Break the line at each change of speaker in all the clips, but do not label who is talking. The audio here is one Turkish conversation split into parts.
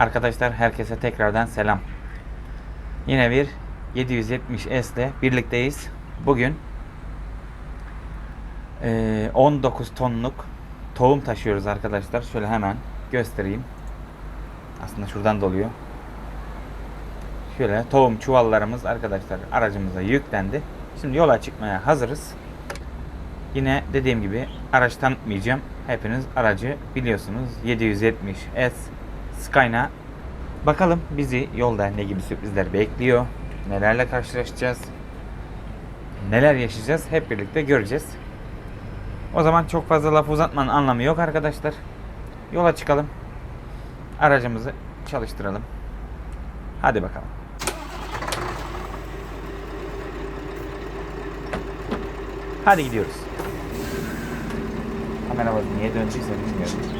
Arkadaşlar herkese tekrardan selam. Yine bir 770S ile birlikteyiz. Bugün eee, 19 tonluk tohum taşıyoruz arkadaşlar. Şöyle hemen göstereyim. Aslında şuradan doluyor. Şöyle tohum çuvallarımız arkadaşlar aracımıza yüklendi. Şimdi yola çıkmaya hazırız. Yine dediğim gibi araç tanıtmayacağım. Hepiniz aracı biliyorsunuz. 770S Skyna. Bakalım bizi yolda ne gibi sürprizler bekliyor. Nelerle karşılaşacağız. Neler yaşayacağız hep birlikte göreceğiz. O zaman çok fazla laf uzatmanın anlamı yok arkadaşlar. Yola çıkalım. Aracımızı çalıştıralım. Hadi bakalım. Hadi gidiyoruz. Kamera niye döndüyse bilmiyorum.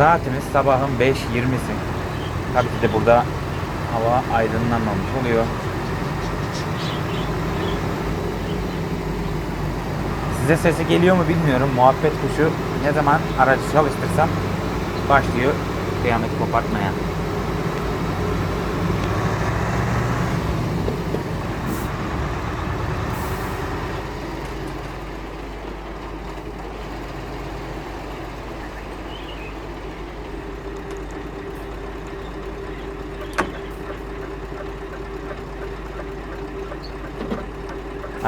Saatimiz sabahın 5.20'si. Tabii ki de burada hava aydınlanmamış oluyor. Size sesi geliyor mu bilmiyorum. Muhabbet kuşu ne zaman aracı çalıştırsam başlıyor kıyamet kopartmaya.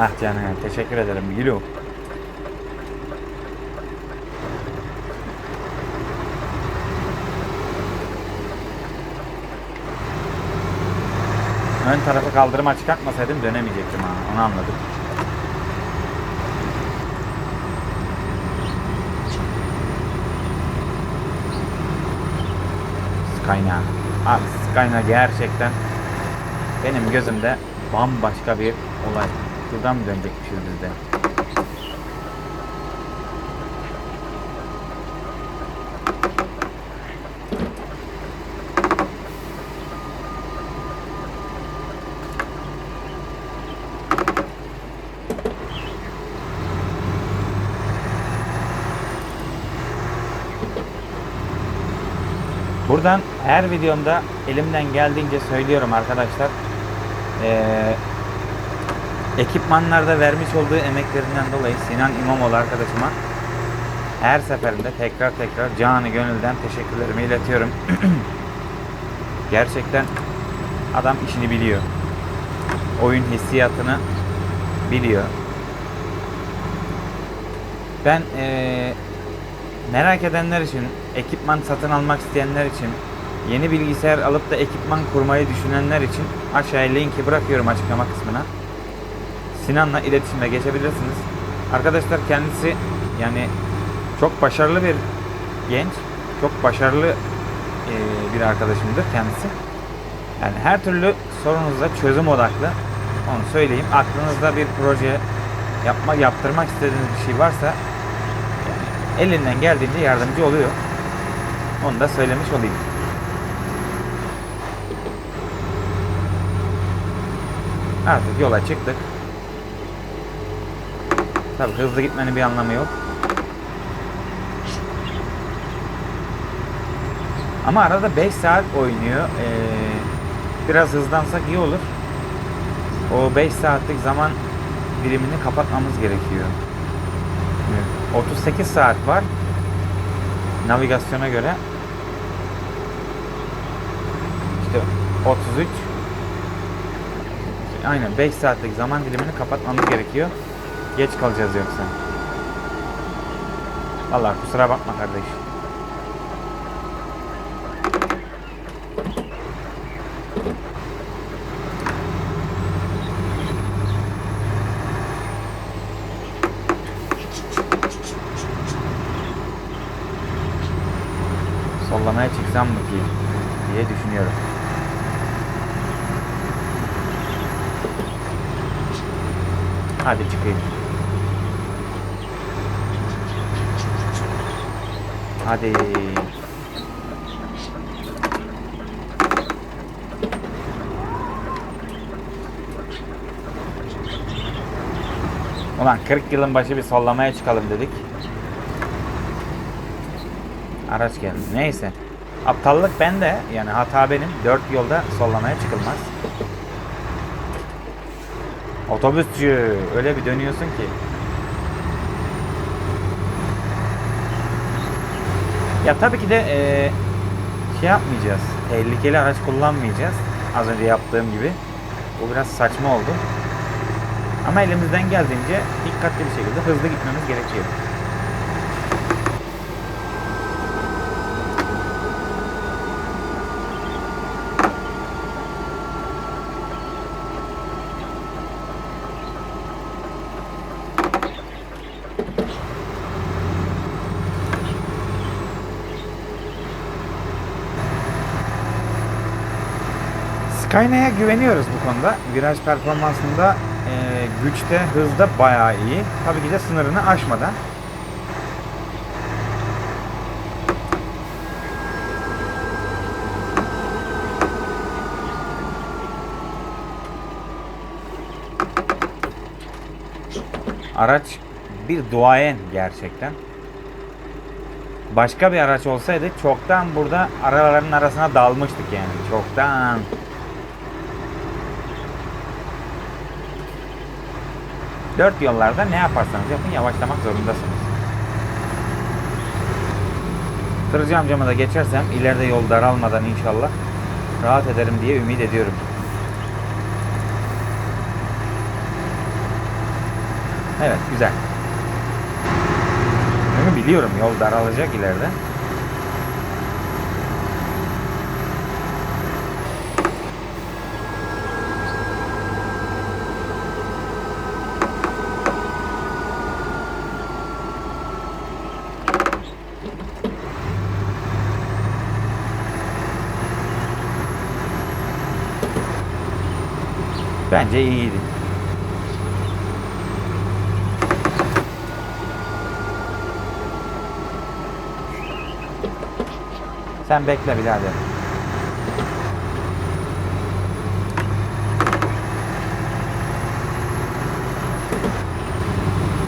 Ah canım teşekkür ederim Gülüm. Ön tarafı kaldırıma çıkartmasaydım dönemeyecektim ha. Onu anladım. Skyna. Abi Skyna gerçekten benim gözümde bambaşka bir olay. Şuradan mı dönecekmişiz biz de? Buradan her videomda elimden geldiğince söylüyorum arkadaşlar. Ee, ekipmanlarda vermiş olduğu emeklerinden dolayı Sinan İmamoğlu arkadaşıma her seferinde tekrar tekrar canı gönülden teşekkürlerimi iletiyorum. Gerçekten adam işini biliyor. Oyun hissiyatını biliyor. Ben eee, merak edenler için, ekipman satın almak isteyenler için, yeni bilgisayar alıp da ekipman kurmayı düşünenler için aşağıya linki bırakıyorum açıklama kısmına. Sinan'la iletişime geçebilirsiniz. Arkadaşlar kendisi yani çok başarılı bir genç, çok başarılı eee, bir arkadaşımdır kendisi. Yani her türlü sorunuza çözüm odaklı. Onu söyleyeyim. Aklınızda bir proje yapma yaptırmak istediğiniz bir şey varsa elinden geldiğince yardımcı oluyor. Onu da söylemiş olayım. Artık yola çıktık. Tabii hızlı gitmenin bir anlamı yok. Ama arada 5 saat oynuyor. Ee, biraz hızlansak iyi olur. O 5 saatlik zaman dilimini kapatmamız gerekiyor. Evet. 38 saat var. Navigasyona göre. İşte 33 Aynen 5 saatlik zaman dilimini kapatmamız gerekiyor. Geç kalacağız yoksa. Vallahi kusura bakma kardeş. Sollamaya çıksam mı ki diye düşünüyorum. Hadi çıkayım. Hadi. Ulan 40 yılın başı bir sollamaya çıkalım dedik. Araç geldi. Neyse. Aptallık bende. Yani hata benim. Dört yolda sollamaya çıkılmaz. Otobüsçü. Öyle bir dönüyorsun ki. Ya tabii ki de eee, şey yapmayacağız. Tehlikeli araç kullanmayacağız. Az önce yaptığım gibi. Bu biraz saçma oldu. Ama elimizden geldiğince dikkatli bir şekilde hızlı gitmemiz gerekiyor. Skyline'a güveniyoruz bu konuda. Viraj performansında e, güçte, hızda bayağı iyi. Tabii ki de sınırını aşmadan. Araç bir duayen gerçekten. Başka bir araç olsaydı çoktan burada araların arasına dalmıştık yani. Çoktan. Dört yollarda ne yaparsanız yapın yavaşlamak zorundasınız. Tırcı amcama da geçersem ileride yol daralmadan inşallah rahat ederim diye ümit ediyorum. Evet güzel. Biliyorum yol daralacak ileride. Bence iyiydi. Sen bekle birader.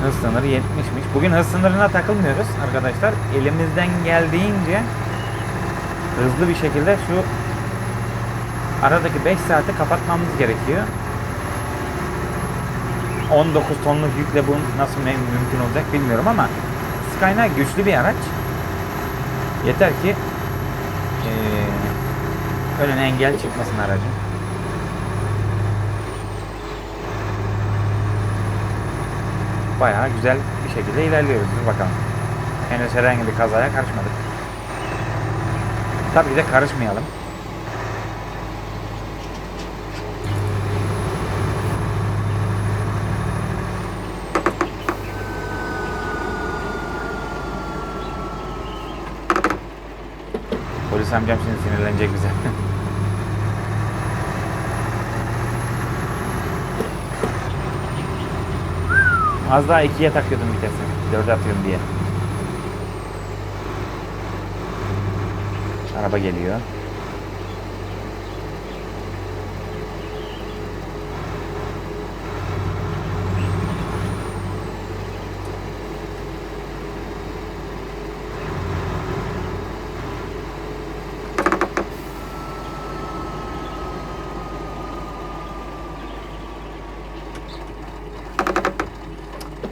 Hız sınırı 70'miş. Bugün hız sınırına takılmıyoruz arkadaşlar. Elimizden geldiğince hızlı bir şekilde şu aradaki 5 saati kapatmamız gerekiyor. 19 tonluk yükle bu nasıl mümkün olacak bilmiyorum ama Skyline güçlü bir araç. Yeter ki önüne engel çıkmasın aracın. Bayağı güzel bir şekilde ilerliyoruz. Dur bakalım. Henüz herhangi bir kazaya karışmadık. Tabii ki de karışmayalım. Polis amcam şimdi sinirlenecek bize. Az daha ikiye takıyordum vitesi. Dörde atıyorum diye. Araba geliyor.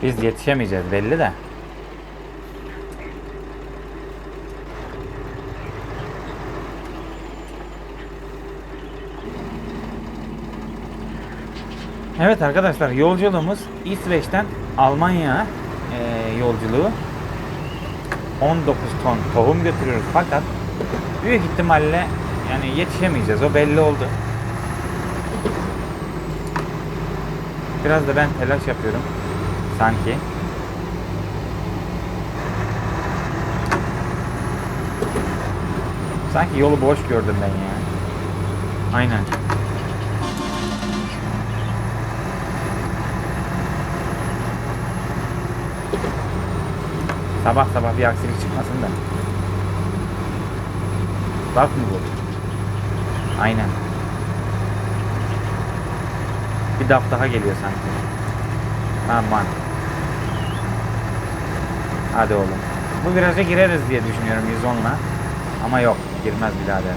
Biz yetişemeyeceğiz belli de. Evet arkadaşlar yolculuğumuz İsveç'ten Almanya eee, yolculuğu. 19 ton tohum götürüyoruz fakat büyük ihtimalle yani yetişemeyeceğiz o belli oldu. Biraz da ben telaş yapıyorum sanki. Sanki yolu boş gördüm ben ya. Aynen. Sabah sabah bir aksilik çıkmasın da. Bak mı bu? Aynen. Bir daf daha geliyor sanki. Aman. Hadi oğlum. Bu viraja gireriz diye düşünüyorum 110'la. Ama yok girmez birader.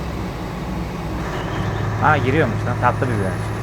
Ha giriyormuş lan tatlı bir viraj.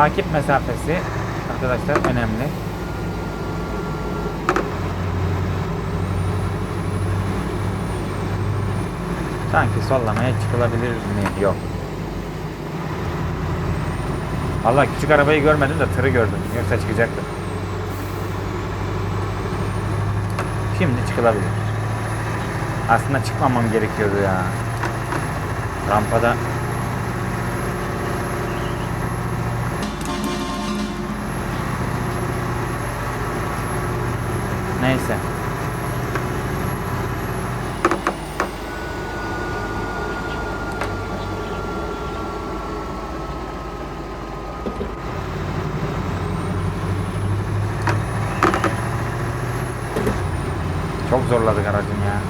Takip mesafesi arkadaşlar önemli. Sanki sollamaya çıkılabilir mi? Yok. Allah küçük arabayı görmedim de tırı gördüm. Yoksa çıkacaktım. Şimdi çıkılabilir. Aslında çıkmamam gerekiyordu ya. Rampada Neyse. Çok zorladık aracın ya.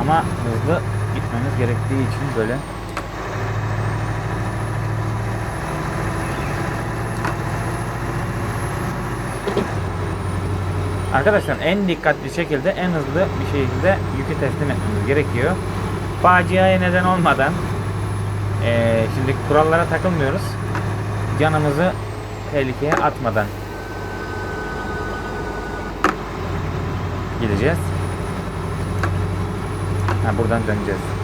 Ama hızlı gitmemiz gerektiği için böyle Arkadaşlar en dikkatli şekilde en hızlı bir şekilde yükü teslim etmemiz gerekiyor. Faciaya neden olmadan eee, şimdi kurallara takılmıyoruz. Canımızı tehlikeye atmadan gideceğiz. Ha, buradan döneceğiz.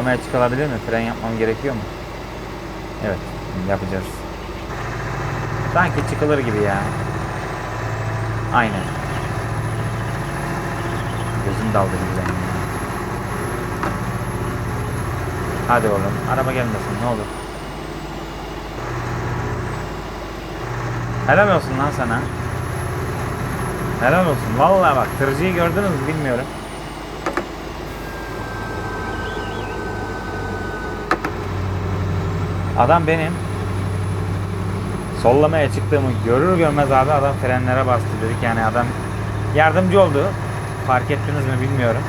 Sallamaya çıkılabilir mi? Fren yapmam gerekiyor mu? Evet, yapacağız. Sanki çıkılır gibi ya. Aynen. Gözüm daldı ya. Hadi oğlum, araba gelmesin ne olur. Helal olsun lan sana. Helal olsun. Vallahi bak tırcıyı gördünüz mü bilmiyorum. Adam benim sollamaya çıktığımı görür görmez abi adam frenlere bastı dedik. Yani adam yardımcı oldu. Fark ettiniz mi bilmiyorum.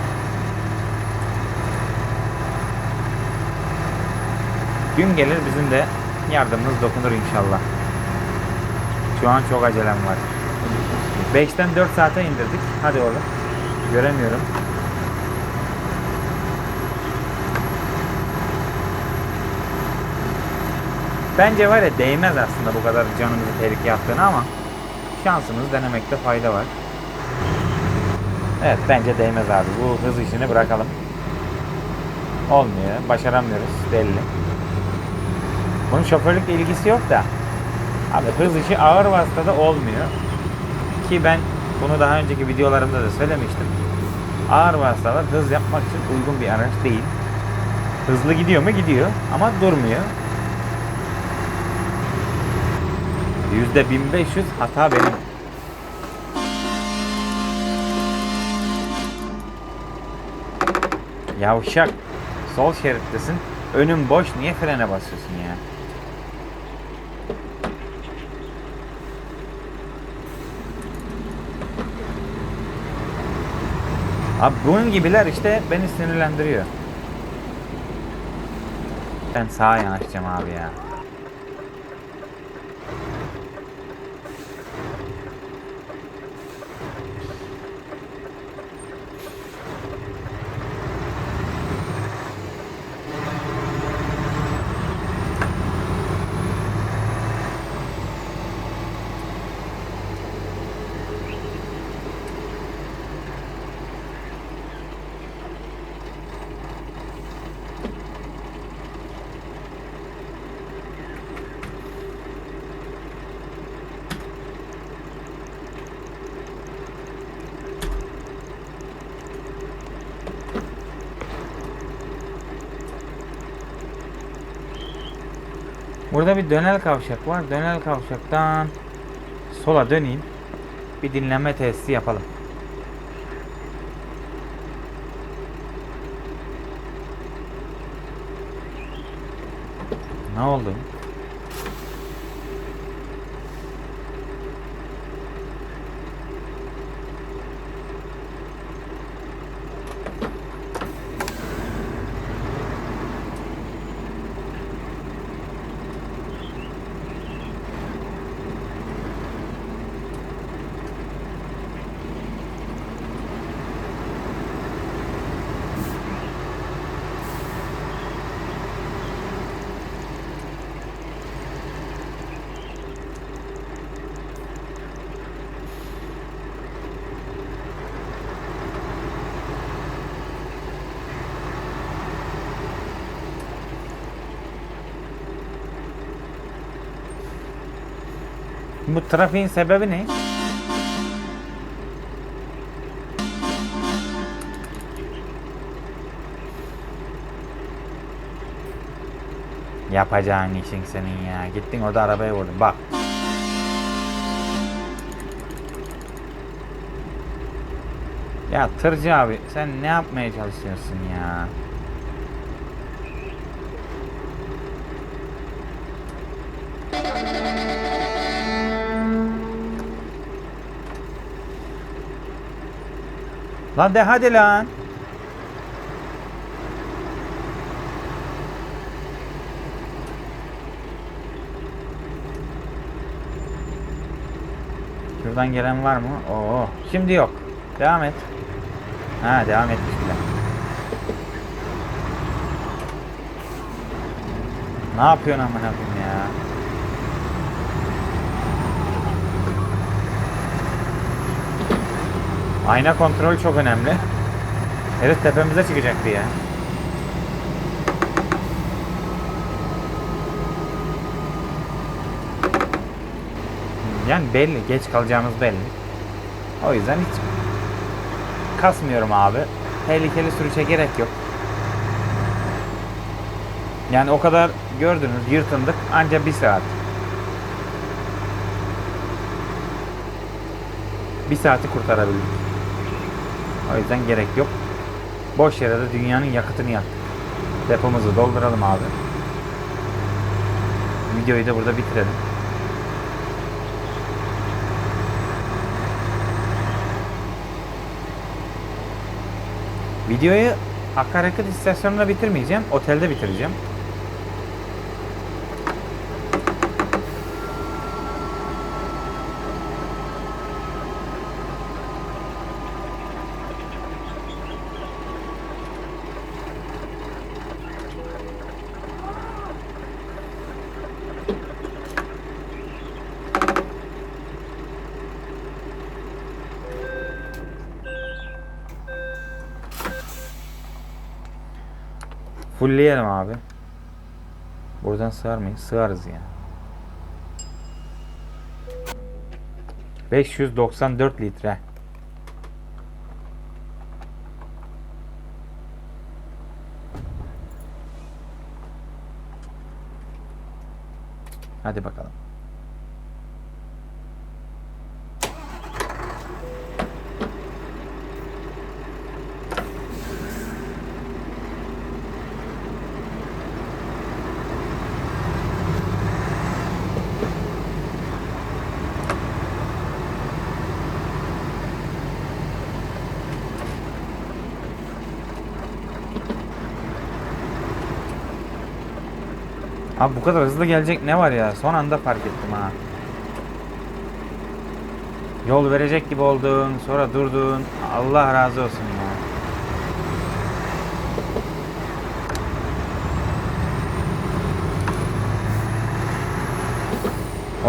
Gün gelir bizim de yardımımız dokunur inşallah. Şu an çok acelem var. 5'ten 4 saate indirdik. Hadi oğlum. Göremiyorum. Bence var ya değmez aslında bu kadar canımızı tehlikeye attığını ama şansımız denemekte fayda var. Evet bence değmez abi. Bu hız işini bırakalım. Olmuyor. Başaramıyoruz belli. Bunun şoförlükle ilgisi yok da. Abi hız işi ağır vasıtada olmuyor. Ki ben bunu daha önceki videolarımda da söylemiştim. Ağır vasıtalar hız yapmak için uygun bir araç değil. Hızlı gidiyor mu? Gidiyor. Ama durmuyor. Yüzde 1500 hata benim. Yavşak. Sol şerittesin. Önün boş. Niye frene basıyorsun ya? Abi bunun gibiler işte beni sinirlendiriyor. Ben sağa yanaşacağım abi ya. Burada bir dönel kavşak var. Dönel kavşaktan sola döneyim. Bir dinlenme tesisi yapalım. Ne oldu? Bu trafiğin sebebi ne? Yapacağın işin senin ya. Gittin orada arabaya vurdun. Bak. Ya tırcı abi sen ne yapmaya çalışıyorsun ya? Lan de hadi lan. Şuradan gelen var mı? Oo, şimdi yok. Devam et. Ha, devam bile. Ne yapıyorsun amına koyayım ya? Ayna kontrolü çok önemli. Herif tepemize çıkacaktı ya. Yani belli, geç kalacağımız belli. O yüzden hiç kasmıyorum abi. Tehlikeli sürüşe gerek yok. Yani o kadar gördünüz yırtındık anca bir saat. Bir saati kurtarabildik. O yüzden gerek yok. Boş yere de dünyanın yakıtını yaktık. Depomuzu dolduralım abi. Videoyu da burada bitirelim. Videoyu akaryakıt istasyonunda bitirmeyeceğim. Otelde bitireceğim. Fullleyelim abi. Buradan sığar mıyız? Sığarız ya. 594 litre. Hadi bakalım. Abi bu kadar hızlı gelecek ne var ya? Son anda fark ettim ha. Yol verecek gibi oldun, sonra durdun. Allah razı olsun ya.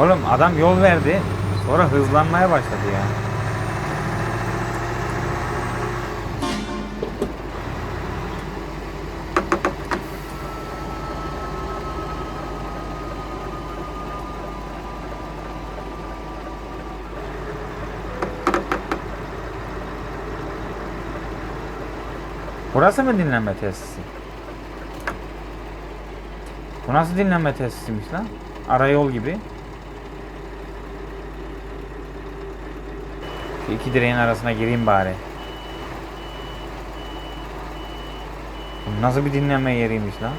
Oğlum adam yol verdi. Sonra hızlanmaya başladı ya. Burası mı dinlenme tesisi? Bu nasıl dinlenme tesisiymiş lan? Arayol gibi. Şu iki direğin arasına gireyim bari. Bu nasıl bir dinlenme yeriymiş lan?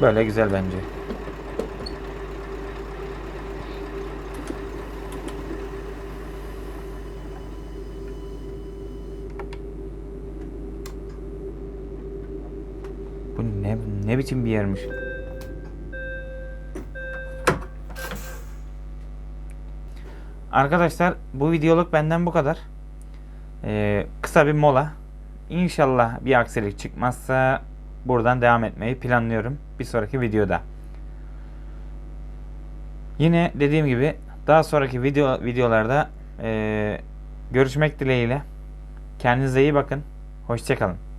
Böyle güzel bence. Bu ne ne biçim bir yermiş? Arkadaşlar bu videoluk benden bu kadar. Ee, kısa bir mola. İnşallah bir aksilik çıkmazsa buradan devam etmeyi planlıyorum bir sonraki videoda. Yine dediğim gibi daha sonraki video videolarda eee, görüşmek dileğiyle. Kendinize iyi bakın. Hoşçakalın.